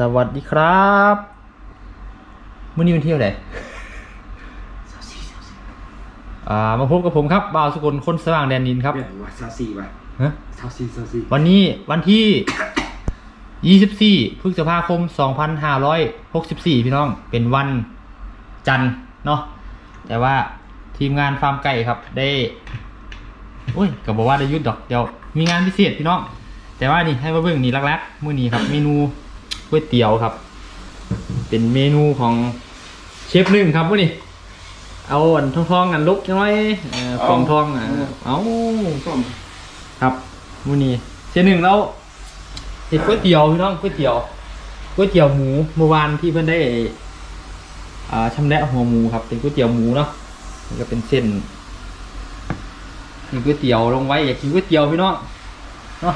สวัสดีครับมื่อนี้วันที่เท่าไหร่อ่ามาพบกับผมครับบ่าวสกุลคนสว่างแดนดินครับเปลี่ยนว่าซาซีป่ะฮะซาซีซาซีวันนี้วันที่ 24 พฤษภาคม 2564 พี่น้อง เป็นวันจันทร์เนาะ แต่ว่าทีมงานฟาร์มไก่ครับ ได้โอ้ยก็บอกว่าได้หยุดดอก เดี๋ยวมีงานพิเศษพี่น้อง แต่ว่านี่ให้มาเบิ่งนี่ลักๆ มื้อนี้ครับ เมนู ก๋วยเตี๋ยวครับ เป็นเมนูของเชฟหนึ่งครับมื้อนี้เอาอันทองๆอันลุกน้อยเอ่อฟองทองอะเอาส้มครับมื้อนี้เชฟหนึ่งแล้วเห็ดก๋วยเตี๋ยวพี่น้องก๋วยเตี๋ยวก๋วยเตี๋ยวหมูเมื่อวานที่เพิ่นได้อ่าชำแหละหัวหมูครับ เป็นก๋วยเตี๋ยวหมูเนาะนี่ก็เป็นเส้นนี่ก๋วยเตี๋ยวลงไว้ อยากกินก๋วยเตี๋ยวพี่น้องเนาะ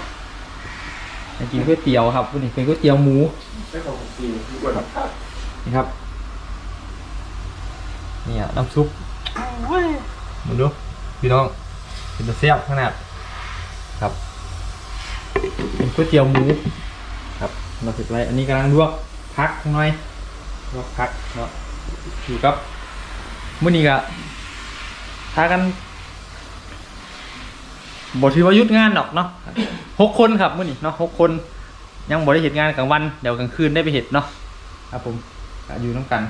อยากกินก๋วยเตี๋ยวครับวันนี้เป็นก๋วยเตี๋ยวหมูได้ของกินทุกคนนี่ครับนี่อะน้ำซุปมาดูพี่น้องเป็นตะเสียบขนาดครับ เป็นก๋วยเตี๋ยวหมูครับมาเสร็จไว้อันนี้กำลังลวกพักหน่อยลวกพักเนาะอยู่กับมื้อนี้ก็ทากัน บถือว่าหยุดงานดอกเนาะหกคนครับมื้อนี้เนาะหกคน ยังบ่ได้เห็นงานกลางวันเดี๋ยวกลางคืนได้ไปเห็นเนาะครับผมก็อยู่น้ำกัน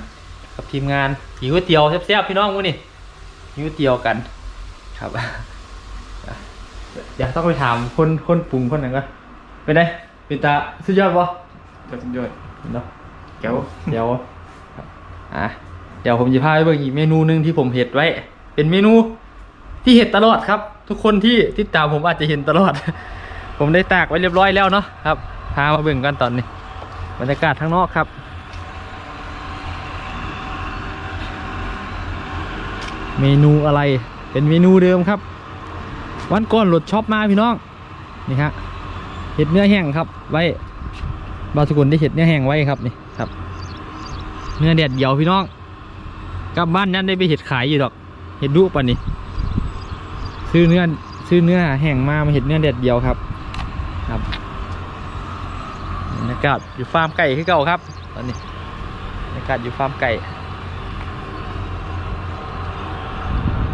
กับทีมงานหิวก๋วยเตี๋ยวแซ่บๆพี่น้องมื้อนี้หิวก๋วยเตี๋ยวกัน ครับเดี๋ยวต้องไปถามคนคนปรุงคนนั้นก่อนเป็นไงเป็นตาสุดยอดปะจะสุดยอดเนาะแก้วเดี๋ยวครับอะเดี๋ยวผมจะพาไปเบิ่งอีกเมนูหนึ่งที่ผมเห็ดไว้ เป็นเมนูที่เห็ดตลอดครับ ทุกคนที่ติดตามผมอาจจะเห็นตลอด ผมได้ตากไว้เรียบร้อยแล้วเนาะครับพามาเบิ่งกันตอนนี้ บรรยากาศข้างนอกครับ เมนูอะไรเป็นเมนูเดิมครับ วันก่อนรถช็อปมาพี่น้องนี่ฮะเห็ดเนื้อแห้งครับ ไว้บาสกุลได้เห็ดเนื้อแห้งไว้ครับนี่ครับ เนื้อแดดเดียวพี่น้องกลับบ้านนั้นได้ไปเห็ดขายอยู่ดอก เห็ดดุปะนี่ ซื้อเนื้อซื้อเนื้อแห้งมามาเห็ดเนื้อแดดเดียวครับ ครับบรรยากาศอยู่ฟาร์มไก่ที่เก่าครับ ตอนนี้บรรยากาศอยู่ฟาร์มไก่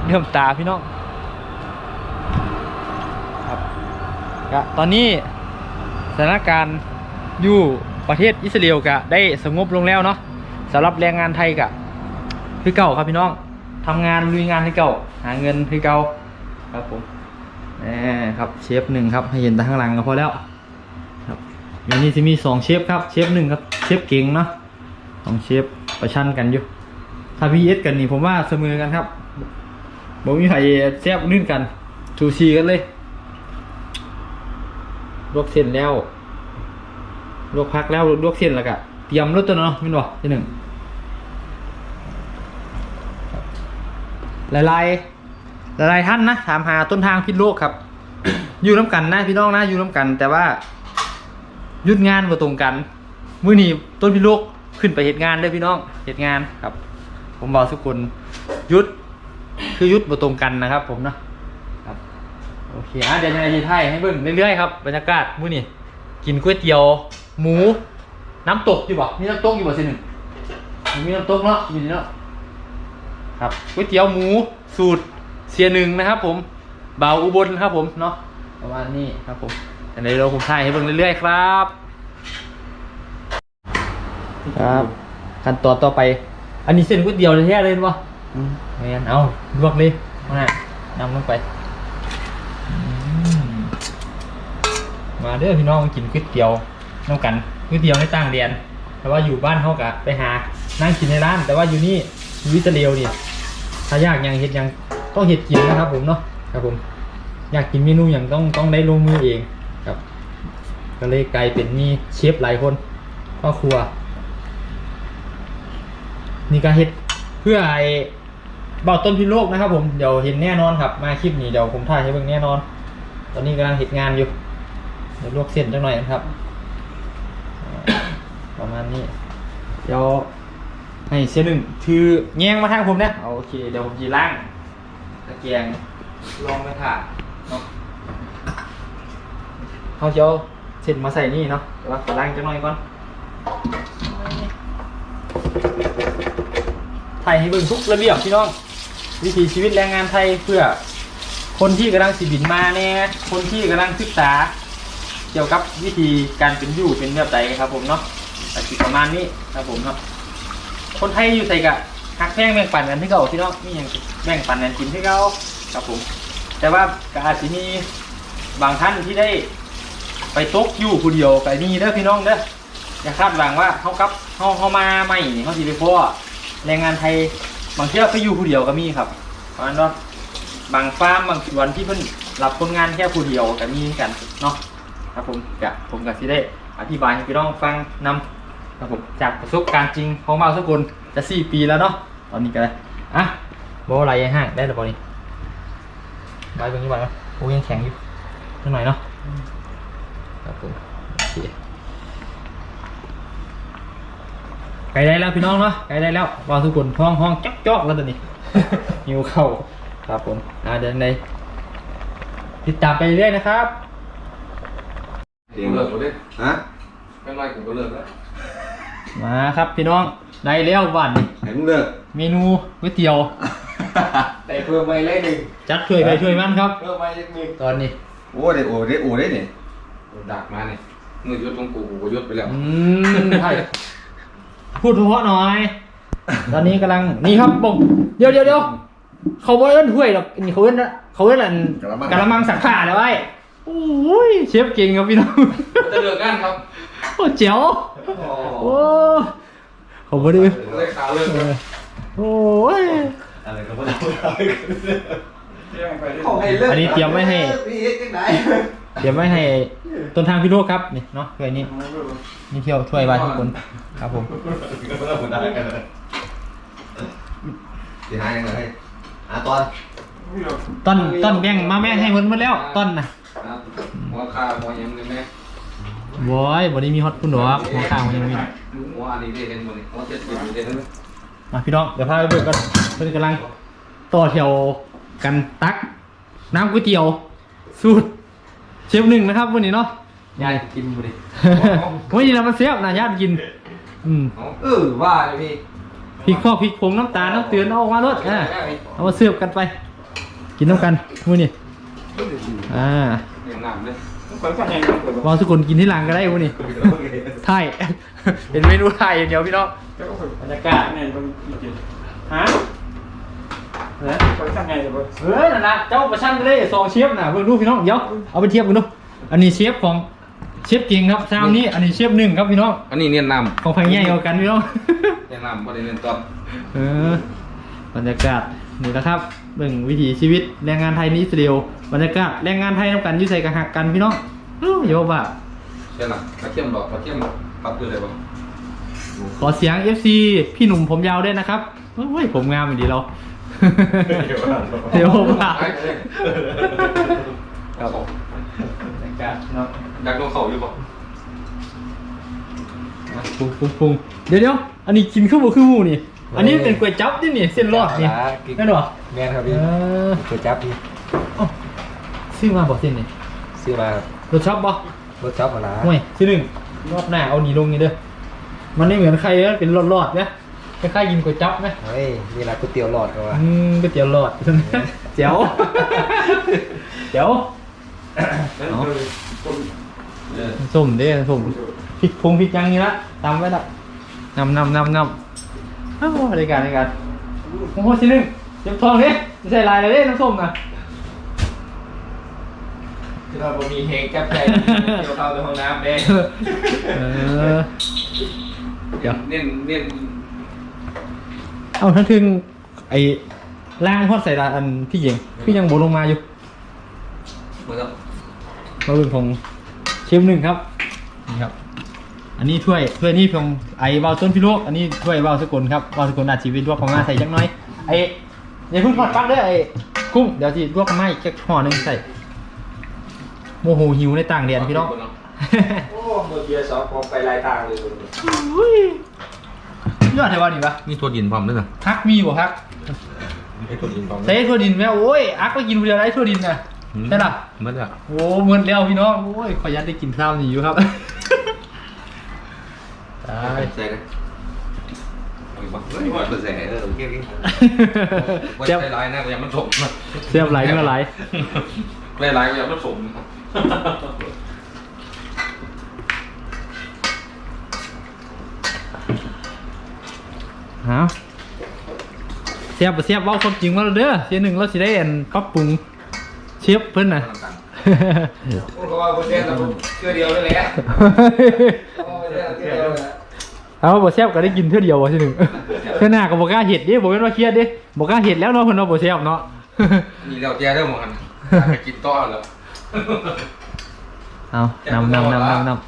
เริ่มตาพี่น้องครับก็ตอนนี้สถานการณ์อยู่ประเทศอิสราเอลก็ได้สงบลงแล้วเนาะสำหรับแรงงานไทยก็คือเก่าครับพี่น้องทำงานลุยงานคือเก่า หาเงินคือเก่า ครับผมแหมครับเชฟหนึ่งครับให้เห็นแต่ข้างหลังก็พอแล้วครับอยู่นี่จะมีสองเชฟครับเชฟหนึ่งครับเชฟเก่งเนาะสองเชฟประชันกันอยู่ถ้าพีเอสกันนี่ผมว่าเสมอกันครับบ่มีใครแซ่บลื่นกันชูชีกันเลยลวกเส้นแล้วลวกพักแล้วลวกเส้นแล้วก็เตรียมรถตัวเนาะมินบอกที่หนึ่งลายลายๆ หลายท่านนะถามหาต้นทางพิษโลกครับ อยู่น้ำกันนะพี่น้องนะอยู่น้ำกัน แต่ว่ายุดงานมาตรงกันมื้อนี้ต้นพิษโลกขึ้นไปเหตุงานเลยพี่น้องเหตุงานครับ ผมบอกทุกคนยุดคือยุดมาตรงกันนะครับ ผมนะครับโอเคอะเดี๋ยวยังไงทีไทยให้เบิ่งเรื่อยๆครับบรรยากาศมื้อนี้กินก๋วยเตี๋ยว หมู น้ำตกอยู่บ่มีน้ำตกอยู่บ่สิหนึ่งมีน้ำตกเนาะอยู่นี่เนาะครับก๋วยเตี๋ยวหมูสูตร เสียหนึ่งนะครับผมบ่าวอุบลครับผมเนาะประมาณนี้ครับผมแต่ในเราผมถ่ายให้เบิ่งเรื่อยๆครับ ครับ ขั้นตอนต่อไป อันนี้เส้นก๋วยเตี๋ยวแท้ๆเลยเห็นบ่อืมไม่งั้นเอาลวกเลยมาน่ะนำลงไปอืมมาเด้อพี่น้องมากินก๋วยเตี๋ยวน้ำกันก๋วยเตี๋ยวในต่างเรียน แต่ว่าอยู่บ้านเขากะไปหา นั่งกินในร้าน แต่ว่าอยู่นี่อยู่อิสราเอลนี่ถ้าอยากอย่างเห็ดอย่าง ต้องเห็ดกินนะครับ ผมเนาะครับผม อยากกินเมนูอย่างต้องต้องได้ลงมือเองครับ ก็เลยกลายเป็นมีเชฟหลายคนพ่อครัว นี่ก็เฮ็ดเพื่อไอ้เบาต้นพิโลกนะครับ ผมเดี๋ยวเห็นแน่นอนครับ มาคลิปนี้เดี๋ยวผมถ่ายให้เบิ่งแน่นอน ตอนนี้กำลังเห็ดงานอยู่เดี๋ยวลวกเส้นจังหน่อยนะครับ ประมาณนี้ เดี๋ยวให้เส้นหนึ่งถือแยงมาทางผมนะโอเค เดี๋ยวผมจีล่าง ตะเกียงลองไปถ่าเนาะเขาจะเอาเส้นมาใส่นี่เนาะแล้วก็ล้างจังหน่อยก่อนไทยให้เบิ่งทุกระเบียบพี่น้อง วิถีชีวิตแรงงานไทยเพื่อ คนที่กำลังสิบินมาเนี่ยคนที่กำลังศึกษา เกี่ยวกับวิธีการเป็นอยู่เป็นแบบใดครับผมเนาะแต่ประมาณนี้ครับผมเนาะคนไทยอยู่ใส่กะ หักแพงแบ่งปันกันที่เก่าพี่น้องนี่ยังแบ่งปันกันกินที่เก่าครับผม แต่ว่าก็อาจจะมีบางท่านที่ได้ ไปตกอยู่ผู้เดียวไปนี่เด้อพี่น้องเด้ออย่าคาดหวังว่าเขากับเขาเขามาใหม่เขาสิไปพ่อแรงงานไทยบางเที่ยวไปอยู่ผู้เดียวก็มีครับเพราะฉะนั้นเนาะบางฟาร์มบางสวนที่เพิ่นรับคนงานแค่ผู้เดียวก็มีกันเนาะครับผมกะผมก็สิได้อธิบายให้พี่น้องฟังนำครับผมจากประสบการณ์จริงของมาสกุล จะสี่ปีแล้วเนาะตอนนี้ก็เลยอะบออะไรห้างได้หรือเปล่านี่ไว้ตรงนี้ไว้ไหมโอ้ยังแข็งอยู่นิดหน่อยเนาะครับผมโอเคไกลได้แล้วพี่น้องเนาะไกลได้แล้ววางทุกคนห้องห้องจ๊อกจ๊อกแล้วตอนนี้ หิวเข้าวครับผมอ่าเดินในติดตามไปเรื่อยนะครับเองเลิกกูดิฮะ ไม่ไรกูก็เลิกแล้ว มาครับพี่น้อง ได้แล้ววันนี้ไหนมึงเลิกเมนูก๋วยเตี๋ยวแต่เพิ่มไปเลยหนึ่งจัดช่วยไปช่วยมันครับ เพิ่มไปเลยหนึ่งตอนนี้ โอ้ได้โอ้ได้โอ้ได้เนี่ยดักมาเนี่ยมือยุดของกูกูก็ยุดไปแล้ว อืมใช่พูดเพราะๆหน่อย ตอนนี้กำลังนี่ครับบอกเดี๋ยวเดี๋ยวเดี๋ยวเขาบ่เอิ้นถ้วยหรอกนี่เขาเอิ้นเขาเอิ้นอันกะละมังสักผ้าแล้วไอ้โอ้ยเชฟเก่งครับพี่น้องจะเลิกกันครับ โอ้เจ๋วโอ้ เขาบ่ได้เลยขาเลิกเออโอ้ย อะไรก็ไม่ได้เขาให้เลิกอันนี้เตรียมไว้ให้ พี่เอ็กซ์จังไหนเตรียมไว้ให้ต้นทางพี่โลกครับนี่เนาะถ้วยนี้นี่เที่ยวช่วยไว้ทุกคนครับผมสิหายังไงหาตอนต้นต้นแบ่งมาแม่งให้หมดหมดแล้วต้นน่ะหัวขาหัวยังเลยแม่ บอยบอดี้มีฮอตคุณหรอกหัวข้างมันยังไม่มีหัวอันนี้ได้เห็นหมดนี่หัวเจ็ดสิบได้เห็นมาพี่น้องเดี๋ยวพาไปเบิกกันเพิ่นกำลังต่อแถวกันตัก น้ำก๋วยเตี๋ยวสูตรเชฟหนึ่งนะครับวันนี้เนาะยายกินหมดเลยวันนี้เรามาเสียบนะญาติกิน อืมเออว่าเลยพี่พริกข้อพริกผงน้ำตาลน้ำเตือนเอาออกมาลดอ่าเอามาเสิร์ฟกันไป กินน้ำกันมื้อนี้อ่า อย่างหนำเลยวางสุกุลกินที่หลังก็ได้มื้อนี้ไทยเป็นเมนูไทยอย่างเดียวพี่น้องบรรยากาศเนี่ยต้องกินฮะเออเขาทำไงเดี๋ยวเออนั่นนะเจ้าประชันไปเลยสองเชฟน่ะเบิ่งดูพี่น้องเดี๋ยวเอาไปเทียบกันดูอันนี้เชฟของเชฟเก่งครับซาวนี้อันนี้เชฟหนึ่งครับพี่น้องอันนี้เนียนน้ของไผ่ใหญ่เอากันพี่น้องำเนียนน้ำประเด็นเนียนตอนเออบรรยากาศนี่แหละครับเบิ่งวิถีชีวิตแรงงานไทยในอิสราเอลบรรยากาศแรงงานไทยนำกันอยุ่ใส่กันหักกันพี่น้อง อู้โยบ่าใช่หรอกระเทียมหรอกระเทียมปรับตัวเลยบ่ขอเสียง FC พี่หนุ่มผมยาวด้วยนะครับเฮ้ยผมงามอย่างดีเรา เดี๋ยวบ่าครับบรรยากาศเนาะดักโดนเข่าอยู่บ่ปรุงปรุงปรุงเดี๋ยวเดี๋ยวอันนี้กินข้าวบคือหมูนี่ อันนี้เป็นก๋วยจั๊บนี่นี่เส้นรอดนี่นั่นหรอแม่นครับเอพี่อก๋วยจั๊บพี่เอ้าซื้อมาบอกเส้นนี่ซื้อมาครับ รสชอบบ่รสช็อปมาละห่วยซื้อหนึ่งรอบหน้าเอาหนีลงนี่เด้อมันไม่เหมือนใครนะเป็นรอดๆนะคล้ายๆกินก๋วยจั๊บไหมเฮ้ยนี่แหละก๋วยเตี๋ยวหลอดกันวะอืมก๋วยเตี๋ยวหลอดเจ๋วเจ๋วส้มเด้ส้มพริกพงพริกยังนี่ละตำไว้ละนำนำนำนำอ้าวรายการรายการโอ้โหชิ้นหนึ่งเจ็บทองเด้ไม่ใช่ลายเลยเด้น้ำส้มนะ ที่เราบ่มีเฮงแก้ใจเกี่ยวเข้าในห้องน้ำเด้เออ เดี๋ยว เน้นเน้นเอาทั้งถึงไอ้ล่างทอดใส่ลาอันพี่เก่งพี่ยังโบลงมาอยู่เหมือนกับมาเบิ่งของเชฟหนึ่งครับนี่ครับ อันนี้ถ้วยถ้วยนี่ของไอ้วาวต้นพิโลกอันนี้ถ้วยวาวสกุลครับวาวสกุลอาชีวิตลวกของงาใส่จักหน้อยไอ้อย่าเพิ่งทอดปักเด้อไอ้กุ้งเดี๋ยวสิลวกไม้แค่ห่อหนึงใส่ โมโหหิวในต่างแดนพี่น้องโอ้เมื่อกี้สองผมไปลายทางเลยอุ้ยยอดไทยวานี่ปะมีตัวดินพร้อมด้วยนะพักมีบ่พักไอ้ตัวดินพร้อมใส่ถั่วดินไหมโอ้ยอักไปกินคนเดียวได้ถั่วดินนะใช่ล่ะเหมือนอะโอ้เหมือนแล้วพี่น้องโอ้ยขอยัดได้กินข้าวหนีอยู่ครับได้ใส่เลยโอ้ยบักเฮ้ยว่าใส่เออโอเคโอเคว่าเสียบใส่ลายนะยังมันสมเสียบไหลเมื่อไหลลายลายยังมันสม ฮะเสียบบ่เสียบเว่าความจริงมาแล้วเด้อเสียหนึ่งเราสิได้อันปรับปรุงเชฟเพิ่นน่ะเพราะว่าคนเดียวเราเชื่อเดียวเลยแหละเพราะว่าคนเดียวเราเชื่อเดียวเลยเอาบ่เสียบก็ได้กินเท่าเดียวว่าสิหนึ่งเท่าหน้าก็บ่กล้าเฮ็ดเด้บ่แม่นว่าเครียดเด้บ่กล้าเฮ็ดแล้วเนาะเพิ่นว่าบ่เสียบเนาะนี่เราแจ้ได้หมดกันไปกินต้อนแล้ว เอานำนำนำนำนำ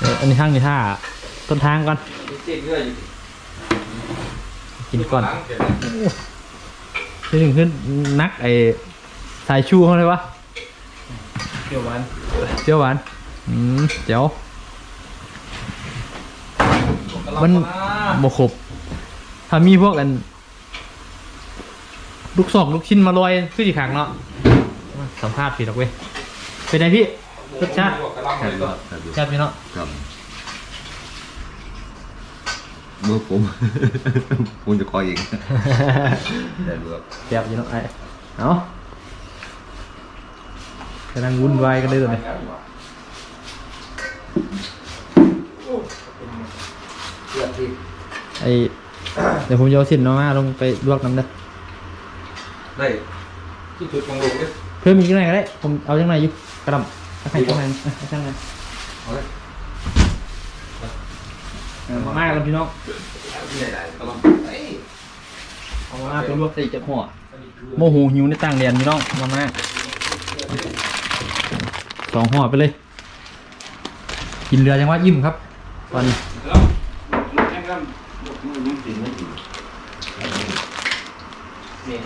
เอออันนี้ทางนี่ท่าต้นทางก่อนเจ๊เงื่ออยู่กินก่อนที่หนึ่งขึ้นนักไอ้สายชูเขาเลยวะเดี๋ยววันเจียวหวานอืมเจียวมันโมครบถ้ามีพวกอัน ลูกศอกลูกชิ้นมาลอยขึ้นอีกครั้งเนาะ สัมภาษณ์ผิดหรอกเว้ยเป็นไงพี่รสชาติชาติพี่เนาะครับมือผมผมจะคอยเองได้ดูครับแซ่บอยู่เนาะไอ้เอากำลังวุ่นวายกันเลยตอนนี้เชื่อที่ไอ้เดี๋ยวผมจะเอาสินมามาลงไปลวกน้ำเด้อได้ที่จุดของลูกเนี่ยเพิ่มอีกหน่อยก็ได้ ผมเอาจังไหนอยู่กระดำเอาไข่จังไหนเอาจังไหนเอาเลยเอามาม่ากันพี่น้องที่ไหนได้ก็ลองเอ้ยเอามาม่าไปลวกใส่จับหัวโมโหหิวในต่างแดนพี่น้องมาม่าสองห่อไปเลย กินเรือยังว่าอิ่มครับ ตอนนี้นี่แ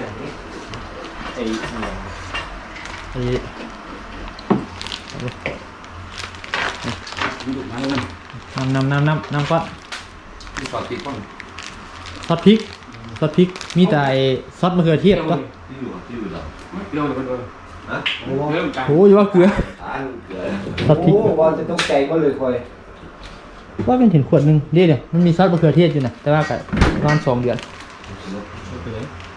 บบนี้ไอ้ไอ้น้ำน้ำน้ำน้ำน้ำก้อนที่สอดติดป้องซอสพริกซอสพริกมีแต่ไอ้ซอสมะเขือเทศก็ที่อยู่ที่อยู่เราเรื่องมันเออฮะเรื่องกันโอ้ยว่าเกลือทานเกลือซอสพริกโอ้ว่าจะต้องใจก็เลยคอยว่าเป็นเห็นขวดหนึ่งเดี๋ยวเดี๋ยวมันมีซอสมะเขือเทศอยู่นะแต่ว่าก็ประมาณสองเดือน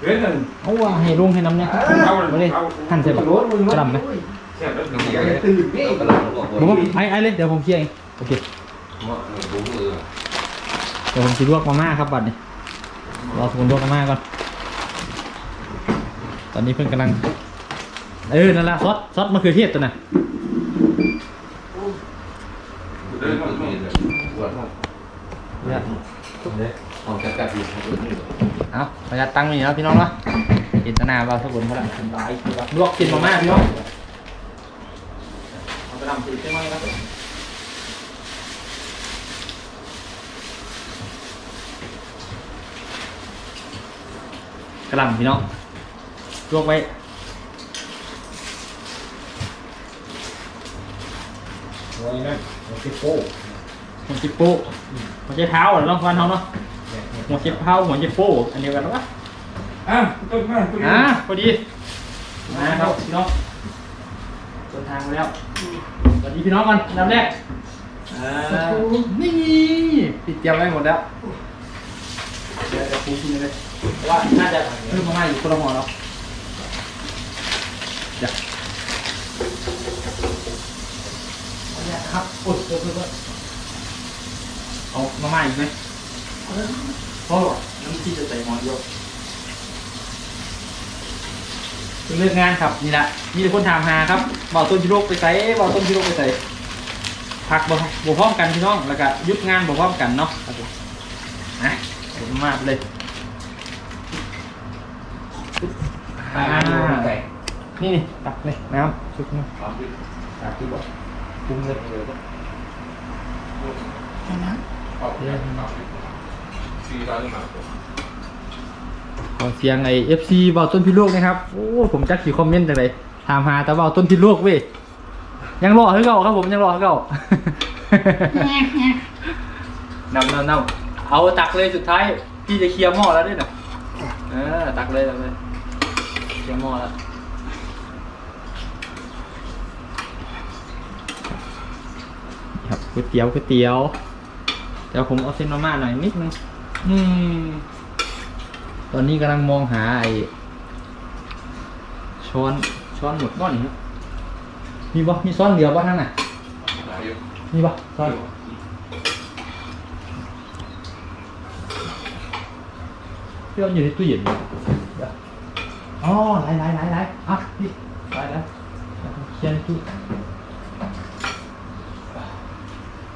เรื่องนั้นเอาว่าให้ลุงให้น้ำเนี่ยเอาไม่ได้หั่นใส่แบบกระหลำไหมเสียบแล้วน้ำเกลือตื่นนี่ก็ลองบอกผมว่าไอ้ไอ้เลยเดี๋ยวผมเคลียร์เองโอเคว่าผมเออเดี๋ยวผมจะลวกมาม่าครับบัดนี้รอสกุลลวกมาม่าก่อน ตอนนี้เพิ่งกำลัง เออ นั่นแหละซอสซอสมะเขือเทศตัวน่ะเดินก็ไม่เลยปวดเนี่ยเอาจัดจัดอยู่ เอาประหยัดตังค์นี่แล้วพี่น้องเนาะจินตนาเราสกุลเขาละสบายลวกกินมาม่าพี่น้องเอาไปทำสีใช่ไหมครับกระหล่ำพี่น้องลวกไว้โอ้ยนั่นโอ้ยโป้หัวจิโป้หัวใจเท้าเหรอน้องฟันเขาเนาะ หัวจิเท้าหัวจิโป้อันเดียวกันหรอวะอะต้นมาต้นอ่ามาพอดีมาครับพี่น้องเดินทางมาแล้วสวัสดีพี่น้องกันลำแรกอ่านี่ติดเตรียมไว้หมดแล้วเดี๋ยวจะปูกินเลยเพราะว่าน่าจะเพิ่มมาม่าอยู่คนละห่อเนาะเดี๋ยวเอาเนี่ยครับโอ้ยโอ้ยโอ้ยโอ้ยเอามาม่าอีกไหม พอหรอน้ำที่จะใส่หมอนเดียวเพิ่งเลิกงานครับนี่แหละมีแต่คนถามหาครับบอกต้นชิโรกไปใส่บอกต้นชิโรกไปใส่พักบ่บ่พร้อมกันพี่น้องแล้วก็หยุดงานบ่พร้อมกันเนาะครับผมนะผมมาไปเลยอ่านี่นี่ตักเลยน้ำชุบน้ำตาที่บอกปรุงเลยสี่ร้อย บาทขอเสียงไอ้ FC เบาต้นพิโลกนะครับ โอ้ผมจักสิคอมเมนต์จังไดถามหาแต่เบาต้นพิโลกเว้ย ยังรอคือเก่าครับผมยังรอคือเก่านำนำนำเอาตักเลยสุดท้าย พี่จะเคลียร์หม้อแล้วด้วยนะเออตักเลยตักเลยเคลียร์หม้อแล้วครับก๋วยเตี๋ยวก๋วยเตี๋ยวเดี๋ยวผมเอาเส้นมาม่าหน่อยนิดนึง อืม ตอนนี้กำลังมองหาไอ้ช้อนช้อนหมดก้อนนี่ครับมีบ่มีช้อนเหลือบ่ทั้งน่ะมีบ่ช้อนเรื่องอยู่ในตู้เย็นอ๋อ๋อไหลไหลไหลไหลอะนี่ไหลไหลเขียนตู้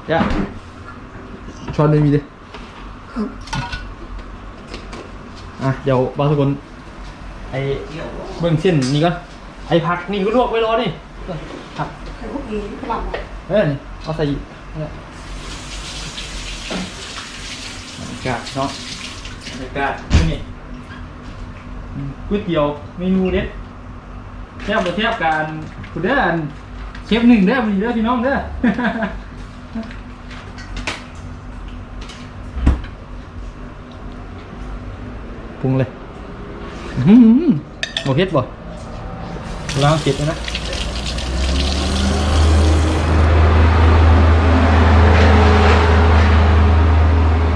เดี๋ยวช้อนไม่มีเลย อะเดี๋ยวบางทุกคนไอ้เบิ่งเส้นนี่ก่อนไอ้ผักนี่ก็ลวกไว้รอนี่ผักไอ้พวกนี้ฝรั่งอะเออนี่เอาใส่เนี่ยบรรยากาศเนาะบรรยากาศนี่อืมก๋วยเตี๋ยวเมนูเด็ดเทียบกับเทียบกันคุณเด้ออันเชฟหนึ่งเด้อมันเด้อพี่น้องเด้อ รุงเลยอื้อหือโมเฮ็ดบ่ล้างเก็บเลยนะ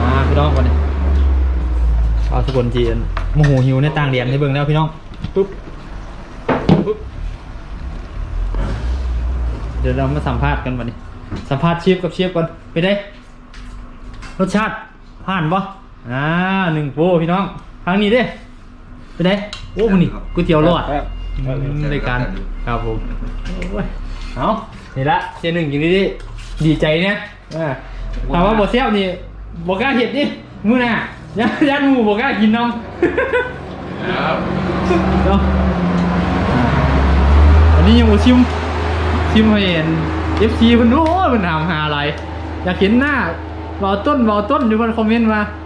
มาพี่น้องก่อนเลยเอาสกุลจีนโมโหหิวในต่างเดียนให้เบิ่งแล้วพี่น้องปุ๊บปุ๊บเดี๋ยวเรามาสัมภาษณ์กันวันนี้ สัมภาษณ์เชฟกับเชฟก่อนไปได้รสชาติผ่านปะอ่าหนึ่งโปรพี่น้อง ทางนี้เด้ไปได้โอ้มันนี่ก๋วยเตี๋ยวรอดอืมรายการครับผมโอ้ยเอานี่ละเจหนึ่งอย่างนี้ดิดีใจเนี่ยอ่าถามว่าบอเซียวนี่บอกล้าเห็ดนี่มือหน่ะยันยันหมูบอกล้ากินน้ำเนาะอ่าอันนี้ยังบ่ชิมชิมให้เห็น FC เพิ่นโอ้ยมันถามหาอะไร อยากเห็นหน้าเบาต้นเบาต้นอยู่บนคอมเมนต์มาอืม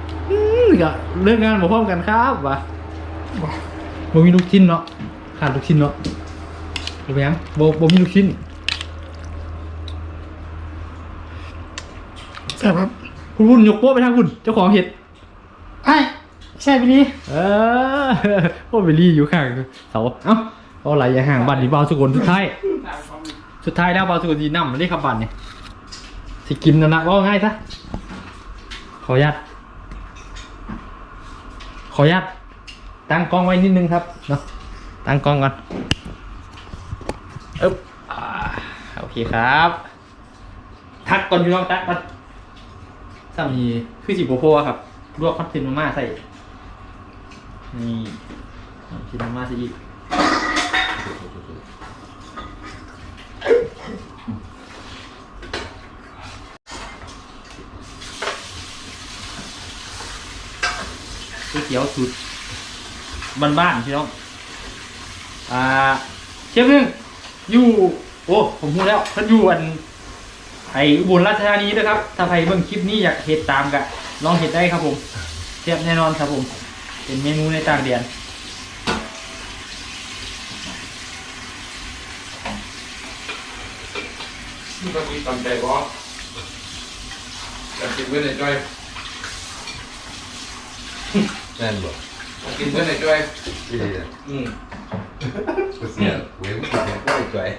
ก็เรื่องงานบ่พร้อมกันครับวะบ่มีลูกชิ้นเนาะขาดลูกชิ้นเนาะรู้ไหมยังบ่บ่มีลูกชิ้นใช่ครับคุณวุ่นยกโป๊ะไปทางคุณเจ้าของเห็ดไอ้ใช่ไปดิเออโอ้เบลลี่อยู่ข้างเสาเอ้าเอาไหลอย่าห่างบัตรดีเบาสุกลสุดท้ายสุดท้ายแล้วเบาสุกลดีนำมันได้ขับบัตรเนี่ยสิกินนะนะว่าง่ายซะขออนุญาต ขออนุญาตตั้งกล้องไว้นิดนึงครับเนาะตั้งกล้องก่อนอึ๊บอ่าโอเคครับ ทักก่อนพี่น้องทักก่อนสามีคือสิโปโพอครับลวกคอนเทนต์มาม่าใส่ นี่ชิ้นมาม่าใส่อีกก๋วย เตี๋ยวสูตรบ้านๆพี่น้องอ่าเชฟหนึงอยู่โอ้ผมพูดแล้วท่านอยู่อันไอ้อุบลราชธานีด้วยครับ ถ้าใครเบิ่งคลิปนี้อยากเห็ดตามกะลองเห็ดได้ครับผมเทียบแน่นอนครับผม เป็นเมนูในต่างแดนนี่ก็มีตอนใจบอสจะกินเพื่อนใจ แน่นบ่จะกินเพื่อนในจ้อยที่นี่อืมก็เสียเว้ยมันเสียก็จ่อย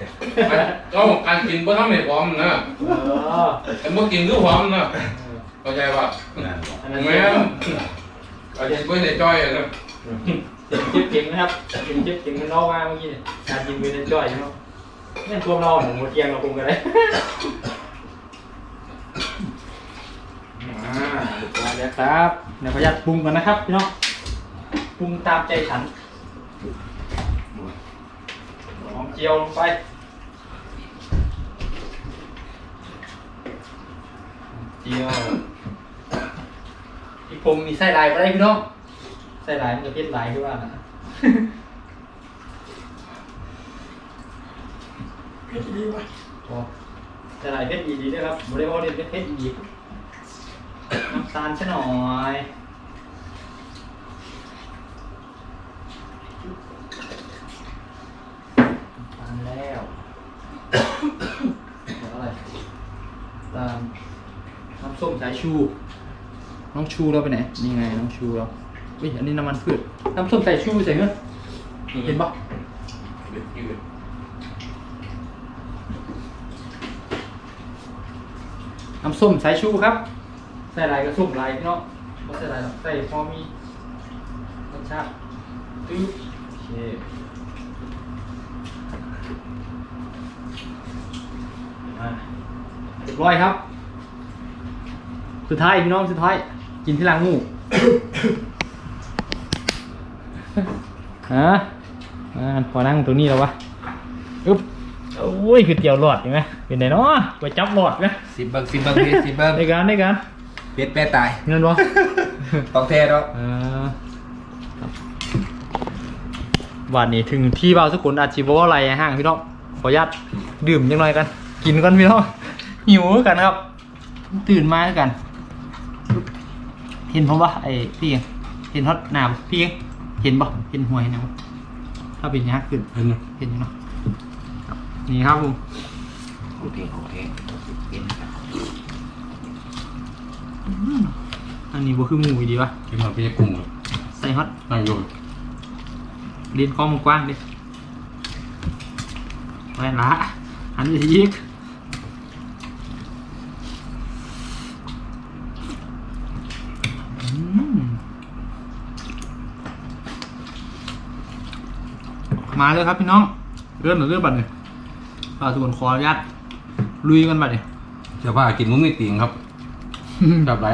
ก็การกินเพื่อทำให้พร้อมนะเออแต่เมื่อกินคือพร้อมนะเข้าใจป่ะนั่นบ่อันนั้นแม่ก็กินเพื่อนในจ้อยนะเจ็บเจ็บเก่งนะครับเจ็บเจ็บเก่งมันนอกมาเมื่อกี้เนี่ยการยิงเป็นจ้อยใช่ไหมเนี่ยตัวเราผมมาเทียงเราคงกันเลย อ่าเรียบร้อยแล้วครับเดี๋ยวขออนุญาตปรุงกันนะครับพี่น้องปรุงตามใจฉันหอมเจียวลงไปเจียวอีกผมมีไส้ลายมาได้พี่น้องไส้ลายมันจะเพ็ดลายขึ้นว่านะเพชรดีวะโอ้ไส้ลายเพ็ดดีดีด้วยครับบริวารเด็ดเพ็ดดีน้ำตาลซะหน่อยน้ำตาลแล้วแล้วอะไรตามน้ำส้มสายชู น้องชูเราไปไหน นี่ไงน้องชูเราเฮ้ยอันนี้น้ำมันพืช น้ำส้มสายชูใส่เงี้ยเห็นปะน้ำส้มสายชูครับ ส่ลายก็ส้มลายพี่น้องไม่ใส่ลายหรอกใส่พอมีรสชาติตึ๊บโอเคมาเรียบร้อยครับ สุดท้ายพี่น้องสุดท้าย กินที่ล้างงูฮะอ่าพอนั่งตรงนี้แล้ววะอึ๊บโอ้ยคือเตียวหลอดเห็นไหมเป็นไงเนาะไปจับหลอดไหมสิบเบิ้งสิบเบิ้งพี่สิบเบิ้งได้การได้การ เป็ดแปรตาย เงินบ่ต้องแท้แล้วเออครับวันนี้ถึงที่บ่าวสุขุนอาชีวะอะไรห้างพี่น้องขออนุญาตดื่มยังไงกัน กินกันพี่น้อง หิวกันครับ ตื่นมากัน เห็นผมปะไอ้พี่เองเห็นฮอตหนามพี่เองเห็นปะเห็นหวยนะบ่ถ้าเป็นยักษ์ขึ้นเห็นไหมเห็นอยู่เนาะนี่ครับผมโอเคโอเค อันนี้บ่คือหมูอีดีวะกินมาพี่กุ้งเลยใส่ฮอตนั่งอยู่เรียนกล้องกว้างดิไว้ละอันนี้อีกอืมมาเลยครับพี่น้อง เรื่องหรือเรื่องบัตรเนี่ยฝากทุกคนขออนุญาตลุยกันบัตรเนี่ยเสื้อผ้ากินมุ้งนี่ติ่งครับ แบบไร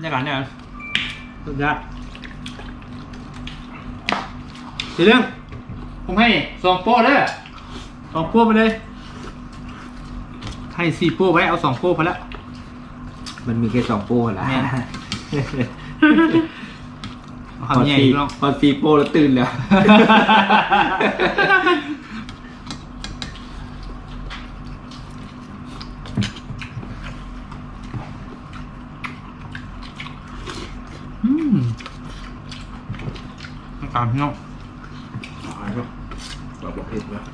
เนี่ยกันเนี่ยกันสุดยอดทีเรื่อง ผมให้สองโป้เลยสองโป้ไปเลย ให้สี่โป้ไว้ เอาสองโป้พอละมันมีแค่สองโป้ละแม่นเอาคำใหญ่อีกน้อง พอสี่โป้แล้วตื่นแล้ว อืม อาการพี่น้องบอกบอกเผ็ดแล้ว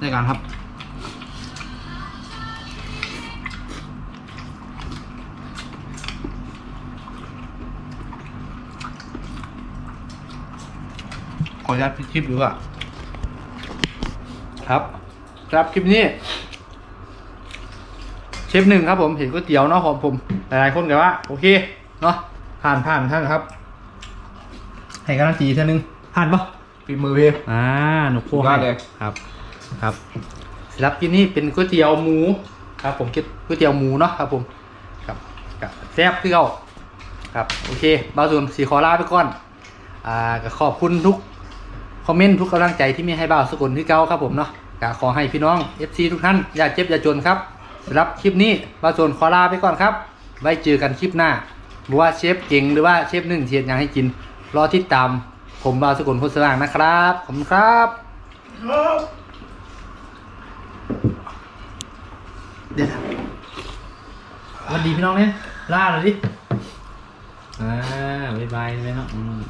ในการครับ ออนุญาตพิคลิปดูอะครับ ครับคลิปนี้ เชฟหนึ่งครับผมเห็นก๋วยเตี๋ยวเนาะของผมหลายๆคนกันว่า โอเคเนาะผ่านผ่านท่านครับ ให้การันตีเท่านึงผ่านปะฝีมือพี่อ่าหนูโค้สุดยอดเลยครับ ครับสำหรับกินนี่เป็นก๋วยเตี๋ยวหมูครับ ผมคิดก๋วยเตี๋ยวหมูเนาะครับผมครับกับแซ่บคือเก่าครับ โอเคบาวซุนสีขอลาไปก่อน อ่าก็ขอบคุณทุก คอมเมนต์ทุกกำลังใจที่มีให้บ่าวสกุลที่เก่าครับผมเนาะก็ขอให้พี่น้อง FC ทุกท่านอย่าเจ็บอย่าจนครับสำหรับคลิปนี้บ่าวสกุลขอลาไปก่อนครับ ไว้เจอกันคลิปหน้าบ่ว่าเชฟเก่งหรือว่าเชฟหนึ่งเทียนยังให้กิน รอติดตามผมบ่าวสกุลโพสต์สว่างนะครับขอบคุณครับครับ เดี๋ยวนะสวัสดีพี่น้องเนี่ยล่าเลยดิ อ่าบ๊ายบายเลยเนาะอืม